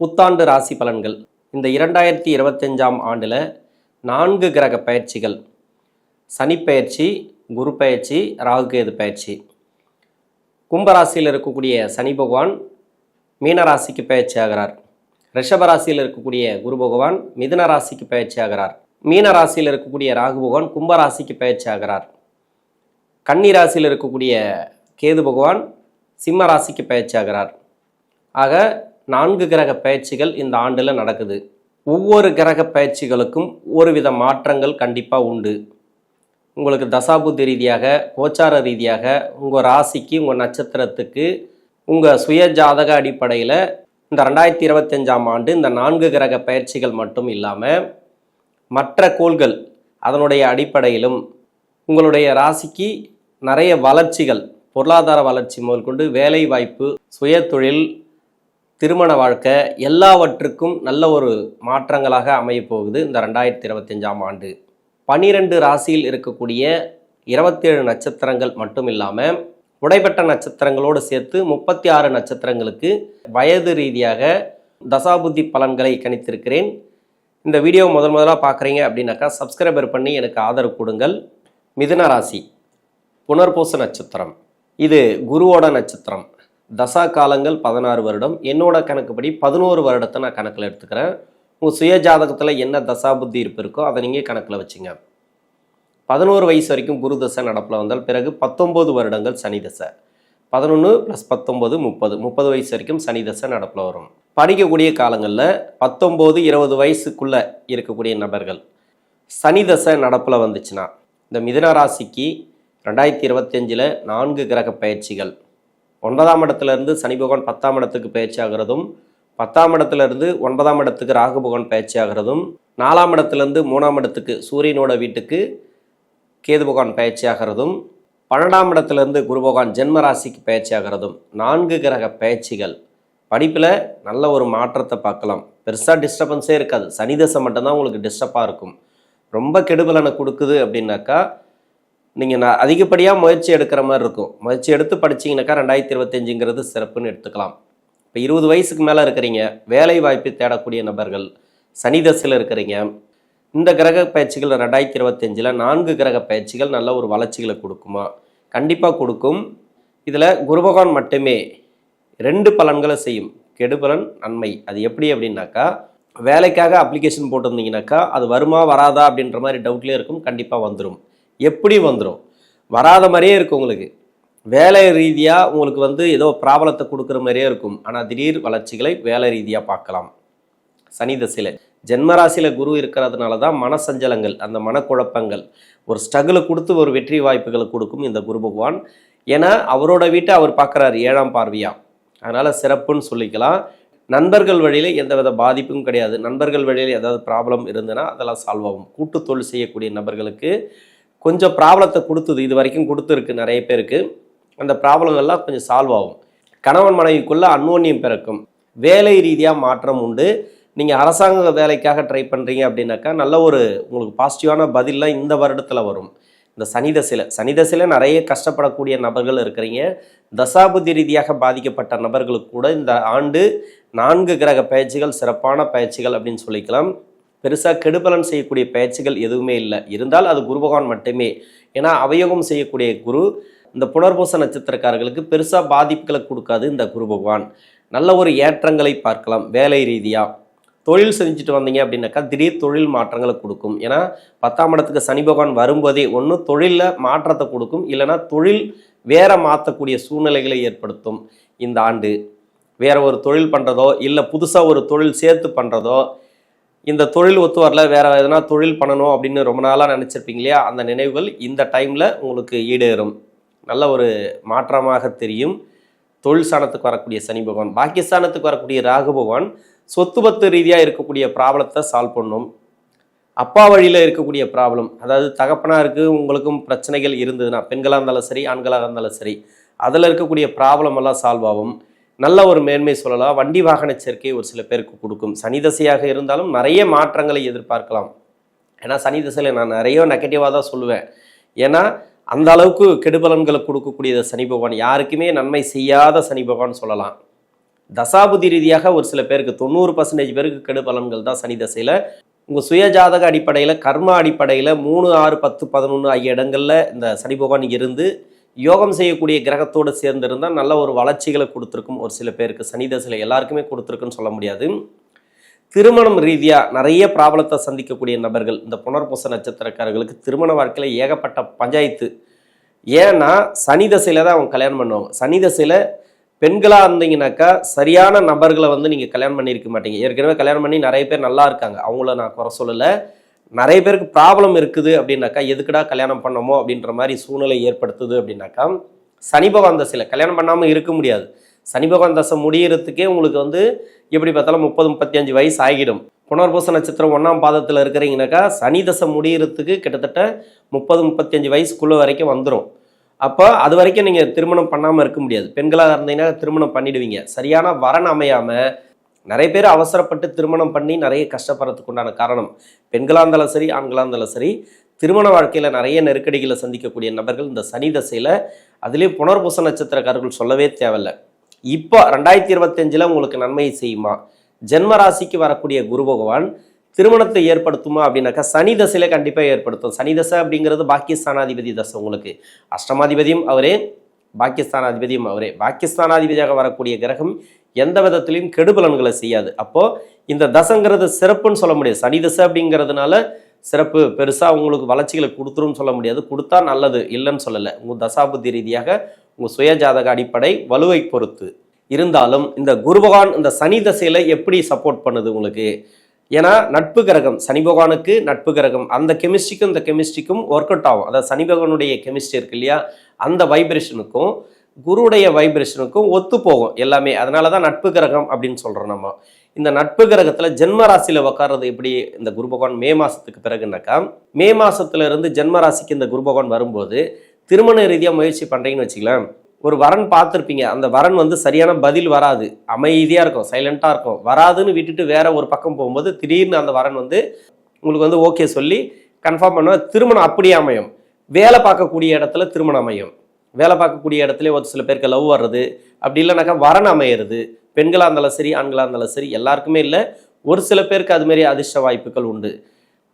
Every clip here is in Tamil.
புத்தாண்டு ராசி பலன்கள். இந்த இரண்டாயிரத்தி இருபத்தஞ்சாம் ஆண்டில் நான்கு கிரக பயிற்சிகள். சனி பயிற்சி குரு பயிற்சி ராகுகேது பயிற்சி. கும்பராசியில் இருக்கக்கூடிய சனி பகவான் மீனராசிக்கு பயிற்சி ஆகிறார். ரிஷப ராசியில் இருக்கக்கூடிய குரு பகவான் மிதுன ராசிக்கு பயிற்சி ஆகிறார். மீன ராசியில் இருக்கக்கூடிய ராகு பகவான் கும்பராசிக்கு பயிற்சி ஆகிறார். கன்னி ராசியில் இருக்கக்கூடிய கேது பகவான் சிம்ம ராசிக்கு பயிற்சி ஆகிறார். ஆக நான்கு கிரக பயிற்சிகள் இந்த ஆண்டில் நடக்குது. ஒவ்வொரு கிரக பயிற்சிகளுக்கும் ஒரு வித மாற்றங்கள் கண்டிப்பாக உண்டு. உங்களுக்கு தசாபுத்தி ரீதியாக கோச்சார ரீதியாக உங்கள் ராசிக்கு உங்கள் நட்சத்திரத்துக்கு உங்கள் சுய ஜாதக அடிப்படையில் இந்த ரெண்டாயிரத்தி இருபத்தஞ்சாம் ஆண்டு இந்த நான்கு கிரக பயிற்சிகள் மட்டும் இல்லாமல் மற்ற கோள்கள் அதனுடைய அடிப்படையிலும் உங்களுடைய ராசிக்கு நிறைய வளர்ச்சிகள் பொருளாதார வளர்ச்சி முதல் கொண்டு வேலை வாய்ப்பு சுய தொழில் திருமண வாழ்க்கை எல்லாவற்றுக்கும் நல்ல ஒரு மாற்றங்களாக அமையப்போகுது இந்த ரெண்டாயிரத்தி இருபத்தஞ்சாம் ஆண்டு. பனிரெண்டு ராசியில் இருக்கக்கூடிய இருபத்தேழு நட்சத்திரங்கள் மட்டும் இல்லாமல் உடைபெற்ற நட்சத்திரங்களோடு சேர்த்து முப்பத்தி ஆறு நட்சத்திரங்களுக்கு வயது ரீதியாக தசாபுத்தி பலன்களை கணித்திருக்கிறேன். இந்த வீடியோ முதல் முதலாக பார்க்குறீங்க அப்படின்னாக்கா சப்ஸ்கிரைபர் பண்ணி எனக்கு ஆதரவு கொடுங்கள். மிதுன ராசி புனர்பூச நட்சத்திரம். இது குருவோட நட்சத்திரம். தசா காலங்கள் பதினாறு வருடம். என்னோட கணக்குப்படி பதினோரு வருடத்தை நான் கணக்கில் எடுத்துக்கிறேன். உங்கள் சுய ஜாதகத்தில் என்ன தசா புத்தி இருப்பு இருக்கோ அதை நீங்கள் கணக்கில் வச்சுங்க. பதினோரு வயசு வரைக்கும் குரு தசை நடப்பில் வந்தால் பிறகு பத்தொம்போது வருடங்கள் சனி தசை. பதினொன்று ப்ளஸ் பத்தொம்போது முப்பது. முப்பது வயசு வரைக்கும் சனி தசை நடப்பில் வரும். படிக்கக்கூடிய காலங்களில் பத்தொம்போது இருபது வயசுக்குள்ளே இருக்கக்கூடிய நபர்கள். சனி தசை நடப்பில் வந்துச்சுன்னா இந்த மிதுன ராசிக்கு ரெண்டாயிரத்தி இருபத்தஞ்சில் நான்கு கிரக பயிற்சிகள். ஒன்பதாம் இடத்துலேருந்து சனி பகவான் பத்தாம் இடத்துக்கு பயிற்சி பத்தாம் இடத்துலேருந்து ஒன்பதாம் இடத்துக்கு ராகு பகவான் பயிற்சியாகிறதும் நாலாம் இடத்துலேருந்து மூணாம் இடத்துக்கு சூரியனோட வீட்டுக்கு கேது பகவான் பயிற்சி ஆகிறதும் பன்னெண்டாம் இடத்துலேருந்து குரு பகவான் ஜென்ம ராசிக்கு பயிற்சியாகிறதும் நான்கு கிரக பயிற்சிகள் படிப்பில் நல்ல ஒரு மாற்றத்தை பார்க்கலாம். பெருசாக டிஸ்டர்பன்ஸே இருக்காது. சனி தசை மட்டும்தான் உங்களுக்கு டிஸ்டர்பாக இருக்கும். ரொம்ப கெடுபலனை கொடுக்குது அப்படின்னாக்கா நீங்கள் நான் அதிகப்படியாக முயற்சி எடுக்கிற மாதிரி இருக்கும். முயற்சி எடுத்து படிச்சீங்கன்னாக்கா ரெண்டாயிரத்தி இருபத்தஞ்சுங்கிறது சிறப்புன்னு எடுத்துக்கலாம். இப்போ இருபது வயசுக்கு மேலே இருக்கிறீங்க வேலை வாய்ப்பு தேடக்கூடிய நபர்கள் சனி தசையில் இருக்கிறீங்க இந்த கிரக பயிற்சிகள் ரெண்டாயிரத்தி இருபத்தஞ்சில் நான்கு கிரக பயிற்சிகள் நல்ல ஒரு வளர்ச்சிகளை கொடுக்குமா? கண்டிப்பாக கொடுக்கும். இதில் குரு பகவான் மட்டுமே ரெண்டு பலன்களை செய்யும். கெடுபலன் நன்மை. அது எப்படி அப்படின்னாக்கா வேலைக்காக அப்ளிகேஷன் போட்டிருந்தீங்கனாக்கா அது வருமா வராதா அப்படின்ற மாதிரி டவுட்லேயே இருக்கும். கண்டிப்பாக வந்துடும் எப்படி வந்துடும் வராத மாதிரியே இருக்கும் உங்களுக்கு. வேலை ரீதியாக உங்களுக்கு வந்து ஏதோ பிராபலத்தை கொடுக்குற மாதிரியே இருக்கும். ஆனால் திடீர் வளர்ச்சிகளை வேலை ரீதியாக பார்க்கலாம். சனி தசையில். ஜென்மராசியில் குரு இருக்கிறதுனால தான் மனசஞ்சலங்கள் அந்த மனக்குழப்பங்கள் ஒரு ஸ்ட்ரகிளை கொடுத்து ஒரு வெற்றி வாய்ப்புகளை கொடுக்கும் இந்த குரு பகவான். ஏன்னா அவரோட வீட்டை அவர் பார்க்குறாரு ஏழாம் பார்வையாக அதனால் சிறப்புன்னு சொல்லிக்கலாம். நண்பர்கள் வழியில் எந்தவித பாதிப்பும் கிடையாது. நண்பர்கள் வழியில் ஏதாவது ப்ராப்ளம் இருந்ததுன்னா அதெல்லாம் சால்வ் ஆகும். கூட்டு தொழில் செய்யக்கூடிய நபர்களுக்கு கொஞ்சம் ப்ராப்ளத்தை கொடுத்தது இது வரைக்கும் கொடுத்துருக்கு நிறைய பேருக்கு. அந்த ப்ராப்ளங்கள்லாம் கொஞ்சம் சால்வ் ஆகும். கணவன் மனைவிக்குள்ளே அன்னோன்யம் பிறக்கும். வேலை ரீதியாக மாற்றம் உண்டு. நீங்கள் அரசாங்க வேலைக்காக ட்ரை பண்ணுறீங்க அப்படின்னாக்கா நல்ல ஒரு உங்களுக்கு பாசிட்டிவான பதிலாம் இந்த வருடத்தில் வரும். இந்த சனி தசையில். சனி தசையில் நிறைய கஷ்டப்படக்கூடிய நபர்கள் இருக்கிறீங்க. தசாபுதி ரீதியாக பாதிக்கப்பட்ட நபர்களுக்கு கூட இந்த ஆண்டு நான்கு கிரக பயிற்சிகள் சிறப்பான பயிற்சிகள் அப்படின்னு சொல்லிக்கலாம். பெருசாக கெடுபலன் செய்யக்கூடிய பயிற்சிகள் எதுவுமே இல்லை. இருந்தால் அது குரு பகவான் மட்டுமே. ஏன்னா அவயோகம் செய்யக்கூடிய குரு இந்த புனர்பூச நட்சத்திரக்காரர்களுக்கு பெருசாக பாதிப்புகளை கொடுக்காது இந்த குரு பகவான். நல்ல ஒரு ஏற்றங்களை பார்க்கலாம் வேலை ரீதியாக தொழில் செஞ்சுட்டு வந்தீங்க அப்படின்னாக்கா திடீர் தொழில் மாற்றங்களை கொடுக்கும். ஏன்னா பத்தாம் இடத்துக்கு சனி பகவான் வரும்போதே ஒன்று தொழிலில் மாற்றத்தை கொடுக்கும். இல்லைன்னா தொழில் வேற மாற்றக்கூடிய சூழ்நிலைகளை ஏற்படுத்தும் இந்த ஆண்டு. வேற ஒரு தொழில் பண்ணுறதோ இல்லை புதுசாக ஒரு தொழில் சேர்த்து பண்ணுறதோ இந்த தொழில் ஒத்து வரல வேற எதனா தொழில் பண்ணணும் அப்படின்னு ரொம்ப நாளாக நினச்சிருப்பீங்க இல்லையா? அந்த நினைவுகள் இந்த டைமில் உங்களுக்கு ஈடேறும். நல்ல ஒரு மாற்றமாக தெரியும். தொழில் ஸ்தானத்துக்கு வரக்கூடிய சனி பகவான் பாக்கியஸ்தானத்துக்கு வரக்கூடிய ராகு பகவான் சொத்து பத்து ரீதியாக இருக்கக்கூடிய ப்ராப்ளத்தை சால்வ் பண்ணும். அப்பா வழியில் இருக்கக்கூடிய ப்ராப்ளம் அதாவது தகப்பனாருக்கு உங்களுக்கும் பிரச்சனைகள் இருந்ததுன்னா பெண்களாக இருந்தாலும் சரி ஆண்களாக இருந்தாலும் சரி அதில் இருக்கக்கூடிய ப்ராப்ளம் எல்லாம் சால்வ் ஆகும். நல்ல ஒரு மேன்மை சொல்லலாம். வண்டி வாகன சேர்க்கை ஒரு சில பேருக்கு கொடுக்கும். சனி தசையாக இருந்தாலும் நிறைய மாற்றங்களை எதிர்பார்க்கலாம். ஏன்னா சனி தசையில் நான் நிறைய நெகட்டிவாக தான் சொல்லுவேன். ஏன்னா அந்த அளவுக்கு கெடுபலன்களை கொடுக்கக்கூடிய சனி பகவான் யாருக்குமே நன்மை செய்யாத சனி பகவான் சொல்லலாம். தசாபுதி ரீதியாக ஒரு சில பேருக்கு தொண்ணூறு பர்சன்டேஜ் பேருக்கு கெடுபலன்கள் தான் சனி தசையில். உங்கள் சுயஜாதக அடிப்படையில் கர்ம அடிப்படையில் மூணு ஆறு பத்து பதினொன்று ஆகிய இடங்களில் இந்த சனி பகவான் இருந்து யோகம் செய்யக்கூடிய கிரகத்தோடு சேர்ந்திருந்தால் நல்ல ஒரு வளர்ச்சிகளை கொடுத்துருக்கும் ஒரு சில பேருக்கு. சனி தசையில் எல்லாருக்குமே கொடுத்துருக்குன்னு சொல்ல முடியாது. திருமணம் ரீதியாக நிறைய ப்ராப்ளத்தை சந்திக்கக்கூடிய நபர்கள் இந்த புனர்பூச நட்சத்திரக்காரர்களுக்கு திருமண வாழ்க்கையில் ஏகப்பட்ட பஞ்சாயத்து. ஏன்னா சனி தசையில் தான் அவங்க கல்யாணம் பண்ணுவாங்க. சனி தசையில் பெண்களாக இருந்தீங்கன்னாக்கா சரியான நபர்களை வந்து நீங்கள் கல்யாணம் பண்ணியிருக்க மாட்டீங்க. ஏற்கனவே கல்யாணம் பண்ணி நிறைய பேர் நல்லா இருக்காங்க. அவங்கள நான் குறை சொல்லலை. நிறைய பேருக்கு ப்ராப்ளம் இருக்குது அப்படின்னாக்கா எதுக்குடா கல்யாணம் பண்ணமோ அப்படின்ற மாதிரி சூழ்நிலை ஏற்படுத்துது அப்படின்னாக்கா சனி பகவான் தசையில் கல்யாணம் பண்ணாமல் இருக்க முடியாது. சனி பகவான் தசை முடியறதுக்கே உங்களுக்கு வந்து எப்படி பார்த்தாலும் முப்பது முப்பத்தி அஞ்சு வயசு ஆகிடும். புனர்பூச நட்சத்திரம் ஒன்றாம் பாதத்தில் இருக்கிறீங்கனாக்கா சனி தசை முடியறதுக்கு கிட்டத்தட்ட முப்பது முப்பத்தி அஞ்சு வரைக்கும் வந்துடும் அப்போ அது வரைக்கும் நீங்கள் திருமணம் பண்ணாமல் இருக்க முடியாது. பெண்களாக இருந்தீங்கன்னா திருமணம் பண்ணிடுவீங்க. சரியான வரன் அமையாமல் நிறைய பேர் அவசரப்பட்டு திருமணம் பண்ணி நிறைய கஷ்டப்படுறதுக்கு உண்டான காரணம் பெண்களாக இருந்தாலும் சரி ஆண்களாக இருந்தாலும் சரி திருமண வாழ்க்கையில் நிறைய நெருக்கடிகளை சந்திக்கக்கூடிய நபர்கள் இந்த சனி தசையில் அதுலேயும் புனர்பூச நட்சத்திரக்காரர்கள் சொல்லவே தேவையில்லை. இப்போ ரெண்டாயிரத்தி இருபத்தஞ்சில் உங்களுக்கு நன்மையை செய்யுமா? ஜென்ம ராசிக்கு வரக்கூடிய குரு பகவான் திருமணத்தை ஏற்படுத்துமா அப்படின்னாக்கா சனி தசையில கண்டிப்பாக ஏற்படுத்தும். சனி தசை அப்படிங்கிறது பாக்கியஸ்தானாதிபதி தசை உங்களுக்கு. அஷ்டமாதிபதியும் அவரே பாக்கியஸ்தானாதிபதியும் அவரே. பாக்கியஸ்தானாதிபதியாக வரக்கூடிய கிரகம் எந்த விதத்திலையும் கெடுபலன்களை செய்யாது. அப்போ இந்த தசைங்கிறது சிறப்புன்னு சொல்ல முடியாது. சனி தசை அப்படிங்கிறதுனால சிறப்பு பெருசாக உங்களுக்கு வளர்ச்சிகளை கொடுத்துரும் சொல்ல முடியாது. கொடுத்தா நல்லது இல்லைன்னு சொல்லலை. உங்கள் தசாபுத்தி ரீதியாக உங்கள் சுயஜாதக அடிப்படை வலுவை பொறுத்து. இருந்தாலும் இந்த குரு பகவான் இந்த சனி தசையில் எப்படி சப்போர்ட் பண்ணுது உங்களுக்கு? ஏன்னா நட்பு கிரகம் சனி பகவானுக்கு நட்பு கிரகம். அந்த கெமிஸ்ட்ரிக்கும் இந்த கெமிஸ்ட்ரிக்கும் ஒர்க் அவுட் ஆகும். அதாவது சனி பகவானுடைய கெமிஸ்ட்ரி இருக்கு இல்லையா? அந்த வைப்ரேஷனுக்கும் குருடைய வைப்ரேஷனுக்கும் ஒத்து போகும் எல்லாமே. அதனால தான் நட்பு கிரகம் அப்படின்னு சொல்கிறோம் நம்ம. இந்த நட்பு கிரகத்தில் ஜென்ம ராசியில் உட்கார்றது எப்படி? இந்த குரு பகவான் மே மாதத்துக்கு பிறகுனாக்கா மே மாதத்துலேருந்து ஜென்ம ராசிக்கு இந்த குரு பகவான் வரும்போது திருமண ரீதியாக முயற்சி பண்ணுறீங்கன்னு வச்சுக்கலாம் ஒரு வரன் பார்த்துருப்பீங்க. அந்த வரன் வந்து சரியான பதில் வராது. அமைதியாக இருக்கும். சைலண்ட்டாக இருக்கும். வராதுன்னு விட்டுட்டு வேற ஒரு பக்கம் போகும்போது திடீர்னு அந்த வரன் வந்து உங்களுக்கு வந்து ஓகே சொல்லி கன்ஃபார்ம் பண்ண திருமணம் அப்படியே அமையும். வேலை பார்க்கக்கூடிய இடத்துல திருமணம் அமையும். வேலை பார்க்கக்கூடிய இடத்துல ஒரு சில பேருக்கு லவ் வர்றது அப்படி இல்லைனாக்கா வரன் அமையிறது பெண்களாக இருந்தாலும் சரி ஆண்களாக இருந்தாலும் சரி எல்லாருக்குமே இல்லை. ஒரு சில பேருக்கு அதுமாரி அதிர்ஷ்ட வாய்ப்புகள் உண்டு.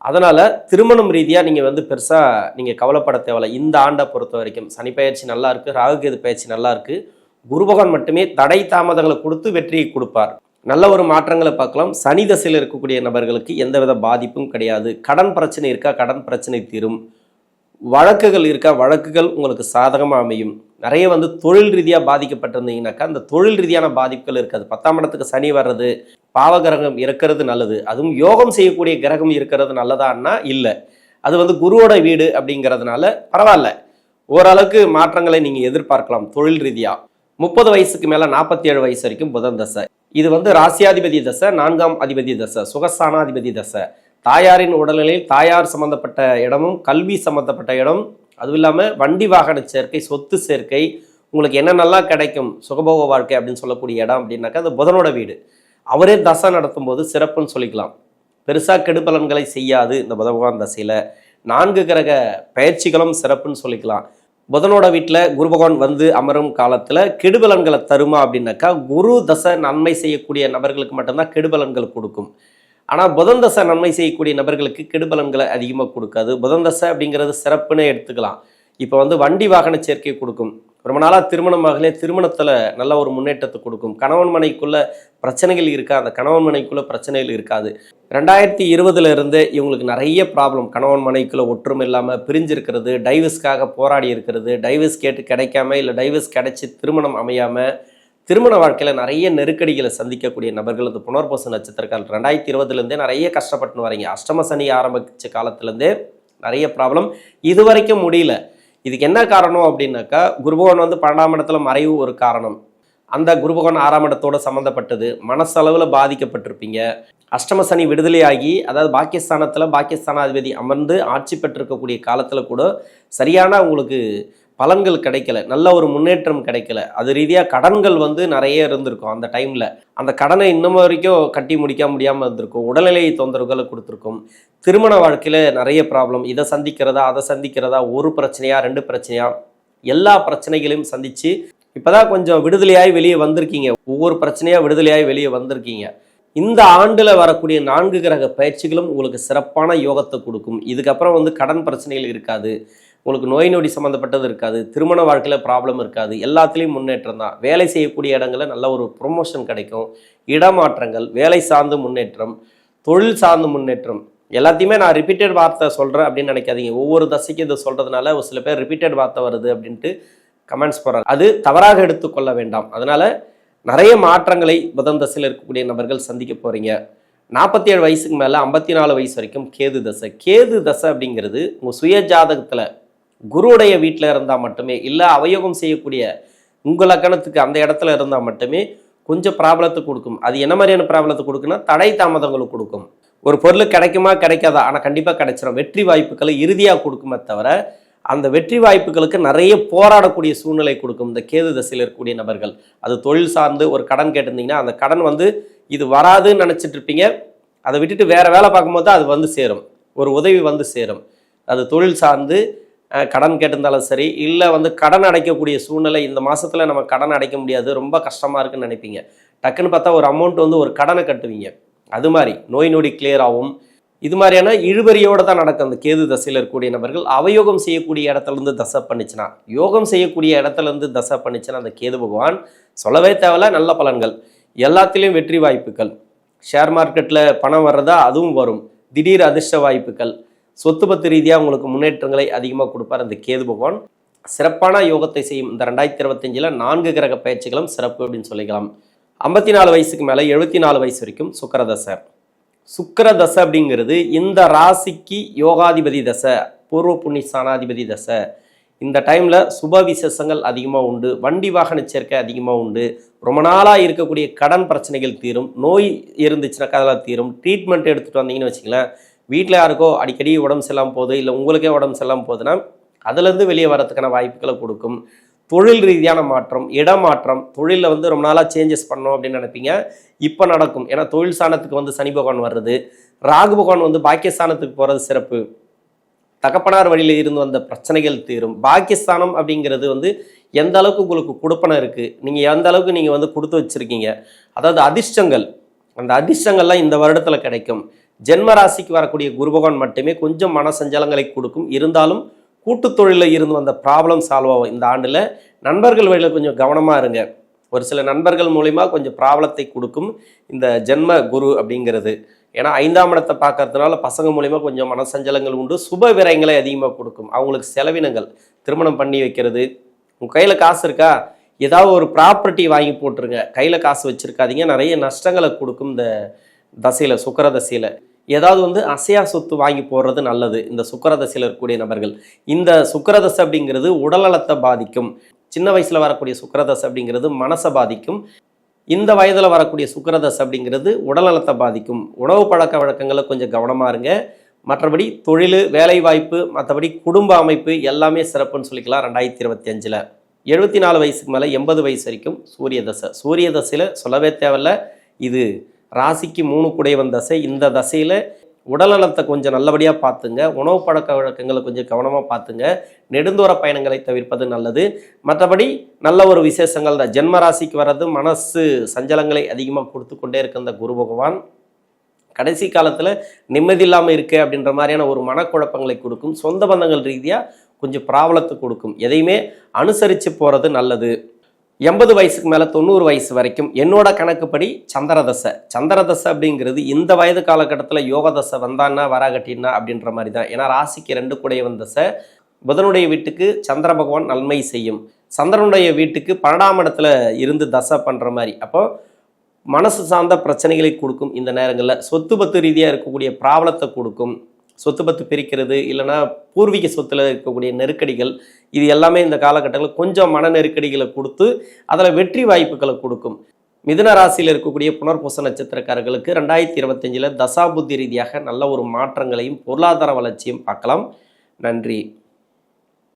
அதனால் திருமணம் ரீதியாக நீங்கள் வந்து பெருசாக நீங்கள் கவலைப்பட தேவையில்ல. இந்த ஆண்டை பொறுத்த வரைக்கும் சனி பயிற்சி நல்லா இருக்குது ராகுகேது பயிற்சி நல்லா இருக்குது குருபகவான் மட்டுமே தடை தாமதங்களை கொடுத்து வெற்றியை கொடுப்பார். நல்ல ஒரு மாற்றங்களை பார்க்கலாம். சனி தசையில் இருக்கக்கூடிய நபர்களுக்கு எந்தவித பாதிப்பும் கிடையாது. கடன் பிரச்சனை இருக்கா கடன் பிரச்சனை தீரும். வழக்குகள் இருக்கா? வழக்குகள் உங்களுக்கு சாதகமாக அமையும். நிறைய வந்து தொழில் ரீதியாக பாதிக்கப்பட்டிருந்தீங்கன்னாக்கா அந்த தொழில் ரீதியான பாதிப்புகள் இருக்காது. பத்தாம் இடத்துக்கு சனி வர்றது பாவகிரகம் இருக்கிறது நல்லது. அதுவும் யோகம் செய்யக்கூடிய கிரகம் இருக்கிறது நல்லதான்னா இல்லை. அது வந்து குருவோட வீடு அப்படிங்கிறதுனால பரவாயில்ல. ஓரளவுக்கு மாற்றங்களை நீங்கள் எதிர்பார்க்கலாம் தொழில் ரீதியாக முப்பது வயசுக்கு மேலே நாற்பத்தி ஏழு வயசு வரைக்கும் புதன் தசை. இது வந்து ராசியாதிபதி தசை நான்காம் அதிபதி தசை சுகஸ்தானாதிபதி தசை. தாயாரின் உடல்நிலையில் தாயார் சம்பந்தப்பட்ட இடமும் கல்வி சம்பந்தப்பட்ட இடம் அதுவும் இல்லாமல் வண்டி வாகன சேர்க்கை சொத்து சேர்க்கை உங்களுக்கு என்னென்னலாம் கிடைக்கும் சுகபோக வாழ்க்கை அப்படின்னு சொல்லக்கூடிய இடம் அப்படின்னாக்கா அது புதனோட வீடு. அவரே தசை நடத்தும் போது சிறப்புன்னு சொல்லிக்கலாம். பெருசாக கெடுபலன்களை செய்யாது இந்த புத பகவான் தசையில். நான்கு கிரக பயிற்சிகளும் சிறப்புன்னு சொல்லிக்கலாம். புதனோட வீட்டில் குரு பகவான் வந்து அமரும் காலத்தில் கெடுபலன்களை தருமா அப்படின்னாக்கா குரு தசை நன்மை செய்யக்கூடிய நபர்களுக்கு மட்டும்தான் கெடுபலன்கள் கொடுக்கும். ஆனால் புதன் தசை நன்மை செய்யக்கூடிய நபர்களுக்கு கெடுபலன்களை அதிகமாக கொடுக்காது. புதன் தசை அப்படிங்கிறது சிறப்புன்னே எடுத்துக்கலாம். இப்போ வந்து வண்டி வாகன சேர்க்கை கொடுக்கும். ரொம்ப நாளாக திருமணமாகலே திருமணத்தில் நல்ல ஒரு முன்னேற்றத்தை கொடுக்கும். கணவன் மனைக்குள்ள பிரச்சனைகள் இருக்கா? அந்த கணவன் மனைக்குள்ள பிரச்சனைகள் இருக்காது. ரெண்டாயிரத்தி இருபதுல இருந்து இவங்களுக்கு நிறைய ப்ராப்ளம் கணவன் மனைக்குள்ள ஒற்றுமை இல்லாமல் பிரிஞ்சிருக்கிறது. டைவர்ஸ்க்காக போராடி இருக்கிறது. டைவர்ஸ் கேட்டு கிடைக்காம இல்லை டைவர்ஸ் கிடைச்சி திருமணம் அமையாமல் திருமண வாழ்க்கையில் நிறைய நெருக்கடிகளை சந்திக்கக்கூடிய நபர்கள் இந்த புனர்பூச நட்சத்திரக்கால் ரெண்டாயிரத்தி இருபதுலேருந்தே நிறைய கஷ்டப்பட்டு வரீங்க. அஷ்டம சனி ஆரம்பிச்ச காலத்துலேருந்தே நிறைய ப்ராப்ளம் இது வரைக்கும் முடியல. இதுக்கு என்ன காரணம் அப்படின்னாக்கா குருபகவான் வந்து பன்னெண்டாம் இடத்துல மறைவு ஒரு காரணம். அந்த குருபகவான் ஆறாம் இடத்தோட சம்மந்தப்பட்டது மனசளவில் பாதிக்கப்பட்டிருப்பீங்க. அஷ்டம சனி விடுதலையாகி அதாவது பாக்கியஸ்தானத்தில் பாக்கியஸ்தானாதிபதி அமர்ந்து ஆட்சி பெற்றிருக்கக்கூடிய காலத்தில் கூட சரியான உங்களுக்கு பலன்கள் கிடைக்கல. நல்ல ஒரு முன்னேற்றம் கிடைக்கல. அது ரீதியாக கடன்கள் வந்து நிறைய இருந்திருக்கும் அந்த டைமில் அந்த கடனை இன்னும் வரைக்கும் கட்டி முடிக்க முடியாமல் இருந்திருக்கும். உடல்நிலை தொந்தரவுகளை கொடுத்துருக்கும். திருமண வாழ்க்கையில் நிறைய ப்ராப்ளம் இதை சந்திக்கிறதா அதை சந்திக்கிறதா ஒரு பிரச்சனையா ரெண்டு பிரச்சனையா? எல்லா பிரச்சனைகளையும் சந்தித்து இப்போதான் கொஞ்சம் விடுதலையாய் வெளியே வந்திருக்கீங்க. ஒவ்வொரு பிரச்சனையாக விடுதலையாய் வெளியே வந்திருக்கீங்க. இந்த ஆண்டில் வரக்கூடிய நான்கு கிரக பயிற்சிகளும் உங்களுக்கு சிறப்பான யோகத்தை கொடுக்கும். இதுக்கப்புறம் வந்து கடன் பிரச்சனைகள் இருக்காது. உங்களுக்கு நோய் நொடி சம்மந்தப்பட்டது இருக்காது திருமண வாழ்க்கையில் ப்ராப்ளம் இருக்காது எல்லாத்துலேயும் முன்னேற்றம் தான். வேலை செய்யக்கூடிய இடங்களில் நல்ல ஒரு ப்ரொமோஷன் கிடைக்கும் இடமாற்றங்கள் வேலை சார்ந்த முன்னேற்றம் தொழில் சார்ந்த முன்னேற்றம். எல்லாத்தையுமே நான் ரிப்பீட்டட் வார்த்தை சொல்கிறேன் அப்படின்னு நினைக்காதீங்க. ஒவ்வொரு தசைக்கு இதை சொல்கிறதுனால ஒரு சில பேர் ரிப்பீட்டட் வார்த்தை வருது அப்படின்ட்டு கமெண்ட்ஸ் போடுறாங்க. அது தவறாக எடுத்துக்கொள்ள வேண்டாம். அதனால் நிறைய மாற்றங்களை புதன் தசையில் இருக்கக்கூடிய நபர்கள் சந்திக்க போகிறீங்க நாற்பத்தி ஏழு வயசுக்கு மேலே ஐம்பத்தி நாலு வயசு வரைக்கும் கேது தசை. கேது தசை அப்படிங்கிறது உங்கள் சுய ஜாதகத்தில் குருவுடைய வீட்டில் இருந்தால் மட்டுமே இல்லை அவயோகம் செய்யக்கூடிய உங்கள் லக்கணத்துக்கு அந்த இடத்துல இருந்தால் மட்டுமே கொஞ்சம் ப்ராப்ளத்தை கொடுக்கும். அது என்ன மாதிரியான ப்ராப்ளத்தை கொடுக்குன்னா தடை தாமதங்களுக்கு கொடுக்கும். ஒரு பொருள் கிடைக்குமா கிடைக்காதா? ஆனால் கண்டிப்பாக கிடைச்சிடும் வெற்றி வாய்ப்புகளை இறுதியாக கொடுக்குமே தவிர அந்த வெற்றி வாய்ப்புகளுக்கு நிறைய போராடக்கூடிய சூழ்நிலை கொடுக்கும் இந்த கேது தசையில் இருக்கக்கூடிய நபர்கள். அது தொழில் சார்ந்து ஒரு கடன் கேட்டிருந்தீங்கன்னா அந்த கடன் வந்து இது வராதுன்னு நினச்சிட்டு இருப்பீங்க. அதை விட்டுட்டு வேறு வேலை பார்க்கும்போது அது வந்து சேரும். ஒரு உதவி வந்து சேரும். அது தொழில் சார்ந்து கடன் கேட்டிருந்தாலும் சரி இல்லை வந்து கடன் அடைக்கக்கூடிய சூழ்நிலை இந்த மாதத்தில் நம்ம கடன் அடைக்க முடியாது ரொம்ப கஷ்டமாக இருக்குன்னு நினைப்பீங்க. டக்குன்னு பார்த்தா ஒரு அமௌண்ட் வந்து ஒரு கடனை கட்டுவீங்க. அது மாதிரி நோய் நொடி கிளியர் ஆகும். இது மாதிரியான இழுபறியோடு தான் நடக்கும். அந்த கேது தசையில் இருக்கக்கூடிய நபர்கள் அவயோகம் செய்யக்கூடிய இடத்துல இருந்து தசை பண்ணிச்சுன்னா யோகம் செய்யக்கூடிய இடத்துல இருந்து தசை பண்ணிச்சுன்னா அந்த கேது பகவான் சொல்லவே தேவையில்ல நல்ல பலன்கள். எல்லாத்துலேயும் வெற்றி வாய்ப்புகள். ஷேர் மார்க்கெட்டில் பணம் வர்றதா அதுவும் வரும். திடீர் அதிர்ஷ்ட வாய்ப்புகள். சொத்து பத்து ரீதியாக உங்களுக்கு முன்னேற்றங்களை அதிகமாக கொடுப்பார் அந்த கேது பகவான். சிறப்பான யோகத்தை செய்யும் இந்த ரெண்டாயிரத்தி இருபத்தஞ்சில் நான்கு கிரக பயிற்சிகளும் சிறப்பு அப்படின்னு சொல்லிக்கலாம். ஐம்பத்தி நாலு வயசுக்கு மேலே எழுபத்தி நாலு வயசு வரைக்கும் சுக்கரதசை. சுக்கரதசை அப்படிங்கிறது இந்த ராசிக்கு யோகாதிபதி தசை பூர்வ புண்ணி ஸ்தானாதிபதி தசை. இந்த டைமில் சுப விசேஷங்கள் அதிகமாக உண்டு வண்டி வாகன சேர்க்கை அதிகமாக உண்டு. ரொம்ப நாளாக இருக்கக்கூடிய கடன் பிரச்சனைகள் தீரும் நோய் இருந்துச்சுன்னா அதெல்லாம் தீரும். ட்ரீட்மெண்ட் எடுத்துகிட்டு வந்தீங்கன்னு வச்சுக்கலாம் வீட்டில் யாருக்கோ அடிக்கடி உடம்பு சரியில்லாமல் போகுது இல்லை உங்களுக்கே உடம்பு சரியில்லாமல் போகுதுன்னா அதுலேருந்து வெளியே வரதுக்கான வாய்ப்புகளை கொடுக்கும். தொழில் ரீதியான மாற்றம் இடமாற்றம் தொழிலில் வந்து ரொம்ப நாளாக சேஞ்சஸ் பண்ணோம் அப்படின்னு நினைப்பீங்க. இப்போ நடக்கும். ஏன்னா தொழில் ஸ்தானத்துக்கு வந்து சனி பகவான் வர்றது ராகு பகவான் வந்து பாக்கியஸ்தானத்துக்கு போகிறது சிறப்பு. தகப்பனார் வழியில் இருந்து வந்த பிரச்சனைகள் தீரும். பாக்கியஸ்தானம் அப்படிங்கிறது வந்து எந்த அளவுக்கு உங்களுக்கு கொடுப்பனை இருக்குது நீங்கள் எந்த அளவுக்கு நீங்கள் வந்து கொடுத்து வச்சுருக்கீங்க. அதாவது அதிர்ஷ்டங்கள் அந்த அதிர்ஷ்டங்கள்லாம் இந்த வருடத்தில் கிடைக்கும். ஜென்ம ராசிக்கு வரக்கூடிய குரு பகவான் மட்டுமே கொஞ்சம் மன சஞ்சலங்களை கொடுக்கும். இருந்தாலும் கூட்டு தொழிலில் இருந்து வந்த ப்ராப்ளம் சால்வ் ஆகும். இந்த ஆண்டில் நண்பர்கள் வழியில் கொஞ்சம் கவனமாக இருங்க. ஒரு சில நண்பர்கள் மூலிமா கொஞ்சம் ப்ராப்ளத்தை கொடுக்கும் இந்த ஜென்ம குரு அப்படிங்கிறது. ஏன்னா ஐந்தாம் இடத்தை பார்க்கறதுனால பசங்க மூலிமா கொஞ்சம் மனசஞ்சலங்கள் உண்டு. சுப விரயங்களை அதிகமாக கொடுக்கும். அவங்களுக்கு செலவினங்கள் திருமணம் பண்ணி வைக்கிறது. உங்கள் கையில் காசு இருக்கா? ஏதாவது ஒரு ப்ராப்பர்ட்டி வாங்கி போட்டுருங்க. கையில் காசு வச்சுருக்காதீங்க. நிறைய நஷ்டங்களை கொடுக்கும் இந்த தசையில் சுக்கர தசையில் ஏதாவது வந்து அசையா சொத்து வாங்கி போடுறது நல்லது இந்த சுக்கரதசையில் இருக்கக்கூடிய நபர்கள். இந்த சுக்கரதசை அப்படிங்கிறது உடல்நலத்தை பாதிக்கும். சின்ன வயசில் வரக்கூடிய சுக்கரதசை அப்படிங்கிறது மனசை பாதிக்கும். இந்த வயதில் வரக்கூடிய சுக்கரதசை அப்படிங்கிறது உடல்நலத்தை பாதிக்கும். உணவு பழக்க வழக்கங்களை கொஞ்சம் கவனமாக இருங்க. மற்றபடி தொழில் வேலைவாய்ப்பு மற்றபடி குடும்ப அமைப்பு எல்லாமே சிறப்புன்னு சொல்லிக்கலாம் ரெண்டாயிரத்தி இருபத்தி அஞ்சில். எழுபத்தி நாலு வயசுக்கு மேலே எண்பது வயசு வரைக்கும் சூரிய தசை. சூரிய தசையில் சொல்லவே தேவையில்ல. இது ராசிக்கு மூணு குடைவன் தசை. இந்த தசையில் உடல்நலத்தை கொஞ்சம் நல்லபடியாக பார்த்துங்க. உணவு பழக்க வழக்கங்களை கொஞ்சம் கவனமாக பார்த்துங்க. நெடுந்தூர பயணங்களை தவிர்ப்பது நல்லது. மற்றபடி நல்ல ஒரு விசேஷங்கள் தான். ஜென்ம ராசிக்கு வர்றது மனசு சஞ்சலங்களை அதிகமாக கொடுத்து கொண்டே இருக்க இந்த குரு பகவான். கடைசி காலத்தில் நிம்மதி இல்லாமல் இருக்கு அப்படின்ற மாதிரியான ஒரு மனக்குழப்பங்களை கொடுக்கும். சொந்த பந்தங்கள் ரீதியாக கொஞ்சம் ப்ராப்ளத்தை கொடுக்கும். எதையுமே அனுசரித்து போகிறது நல்லது. எண்பது வயசுக்கு மேலே தொண்ணூறு வயசு வரைக்கும் என்னோட கணக்குப்படி சந்திரதசை. சந்திரதசை அப்படிங்கிறது இந்த வயது காலகட்டத்தில் யோக தசை வந்தான்னா வராகட்டினா அப்படின்ற மாதிரி தான் ஏன்னா ராசிக்கு ரெண்டு கூடையவன் தசை புதனுடைய வீட்டுக்கு சந்திர பகவான் நன்மை செய்யும். சந்திரனுடைய வீட்டுக்கு பன்னெண்டாம் இடத்துல இருந்து தசை பண்ணுற மாதிரி. அப்போ மனசு சார்ந்த பிரச்சனைகளை கொடுக்கும் இந்த நேரங்களில். சொத்து பத்து ரீதியாக இருக்கக்கூடிய ப்ராப்ளத்தை கொடுக்கும். சொத்து பத்து பிரிக்கிறது இல்லைன்னா பூர்வீக சொத்துல இருக்கக்கூடிய நெருக்கடிகள் இது எல்லாமே இந்த காலகட்டங்களில் கொஞ்சம் மன நெருக்கடிகளை கொடுத்து அதில் வெற்றி வாய்ப்புகளை கொடுக்கும். மிதுன ராசியில் இருக்கக்கூடிய புனர்பூச நட்சத்திரக்காரர்களுக்கு ரெண்டாயிரத்தி இருபத்தஞ்சில் தசாபுத்தி ரீதியாக நல்ல ஒரு மாற்றங்களையும் பொருளாதார வளர்ச்சியும் பார்க்கலாம். நன்றி.